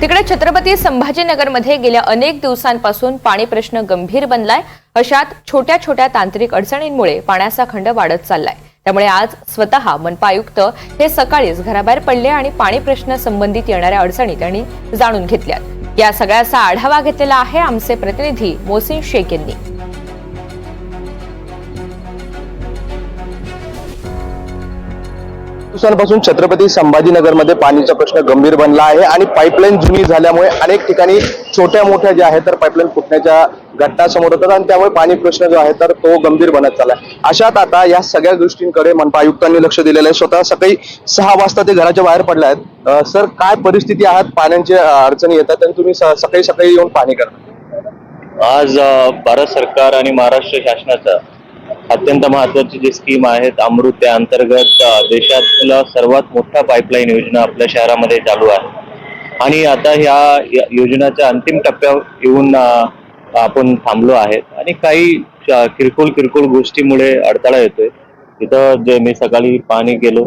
तिकडे छत्रपती संभाजीनगरमध्ये गेल्या अनेक दिवसांपासून पाणी प्रश्न गंभीर बनलाय. अशात छोट्या छोट्या तांत्रिक अडचणींमुळे पाण्याचा खंड वाढत चाललाय. त्यामुळे आज स्वतः मनपा आयुक्त हे सकाळीच घराबाहेर पडले आणि पाणी प्रश्न संबंधित येणाऱ्या अडचणी त्यांनी जाणून घेतल्यात. या सगळ्याचा आढावा घेतलेला आहे आमचे प्रतिनिधी मोसिन शेख यांनी. दिवसांपासून छत्रपती संभाजीनगरमध्ये पाणीचा प्रश्न गंभीर बनला आहे आणि पाईपलाईन जुनी झाल्यामुळे अनेक ठिकाणी छोट्या मोठ्या ज्या आहेत तर पाईपलाईन फुटण्याच्या घटना समोर होतात आणि त्यामुळे पाणी प्रश्न जो आहे तर तो गंभीर बनत चालला आहे. अशात आता या सगळ्या गोष्टींकडे मनपा आयुक्तांनी लक्ष दिलेलं आहे. स्वतः सकाळी सहा वाजता ते घराच्या बाहेर पडले आहेत. सर काय परिस्थिती आहात? पाण्याची अडचणी येतात आणि तुम्ही सकाळी सकाळी येऊन पाणी करता. आज भारत सरकार आणि महाराष्ट्र शासनाचा अत्यंत महत्वाची जी स्कीम आहेत अमृत त्या अंतर्गत देशातला सर्वात मोठा पाईपलाईन योजना आपल्या शहरामध्ये चालू आहे. आणि आता ह्या योजनाच्या योजनेच्या अंतिम टप्प्यावर येऊन आपण थांबलो आहेत. आणि काही किरकोळ किरकोळ गोष्टीमुळे अडथळा येतोय. इथं जे मी सकाळी पाणी गेलो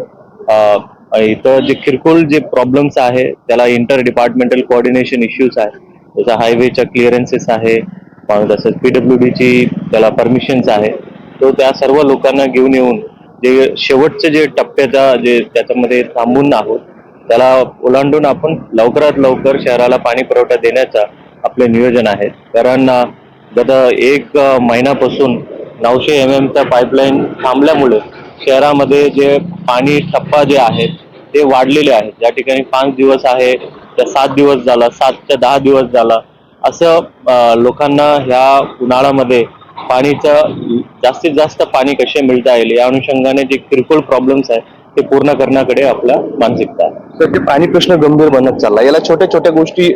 इथं जे किरकोळ जे प्रॉब्लेम्स आहे त्याला इंटर डिपार्टमेंटल कोऑर्डिनेशन इश्यूज आहे जसं हायवेच्या क्लिअरन्सेस आहे तसंच पीडब्ल्यू ची त्याला परमिशन्स आहे. तो त्या सर्व लोकांना घेऊन येऊन जे शेवटचे जे टप्प्याचा जे त्याच्यामध्ये थांबून आहोत त्याला ओलांडून आपण लवकरात लवकर शहराला पाणी पुरवठा देण्याचा आपले नियोजन आहे. कारण गत एक महिन्यापासून नऊशे एम एमचा पाईपलाईन थांबल्यामुळे शहरामध्ये जे पाणी टप्पा जे आहेत ते वाढलेले आहेत. ज्या ठिकाणी पाच दिवस आहे त्या सात दिवस झाला सात ते दहा दिवस झाला असं लोकांना ह्या उन्हाळ्यामध्ये पाणीचं जास्तीत जास्त पाणी कसे मिळता येईल या अनुषंगाने जे किरकोळ प्रॉब्लेम्स आहेत ते पूर्ण करण्याकडे आपला मानसिकता आहे. तर ते पाणी प्रश्न गंभीर बनत चालला. याला छोट्या छोट्या गोष्टी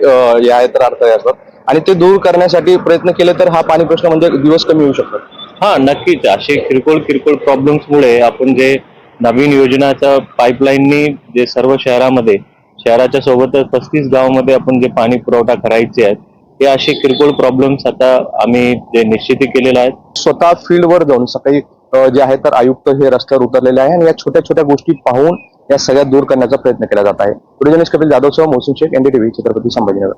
या आहेत तर अर्थ असतात आणि ते दूर करण्यासाठी प्रयत्न केले तर हा पाणी प्रश्न म्हणजे दिवस कमी होऊ शकतो हा नक्कीच. असे किरकोळ किरकोळ प्रॉब्लेम्समुळे आपण जे नवीन योजनाचं पाईपलाईननी जे सर्व शहरामध्ये शहराच्या सोबतच पस्तीस गावामध्ये आपण जे पाणी पुरवठा करायचे आहेत हे असे किरकोळ प्रॉब्लेम्स आता आम्ही जे निश्चिती केलेले आहेत. स्वतः फील्डवर जाऊन सकाळी जे आहे तर आयुक्त हे रस्त्यावर उतरलेले आहे आणि या छोट्या छोट्या गोष्टी पाहून या सगळ्या दूर करण्याचा प्रयत्न केला जात आहे. पुढे कपिल जाधवसह मोहसिन शेख एनडीटीव्ही छत्रपती संभाजीनगर.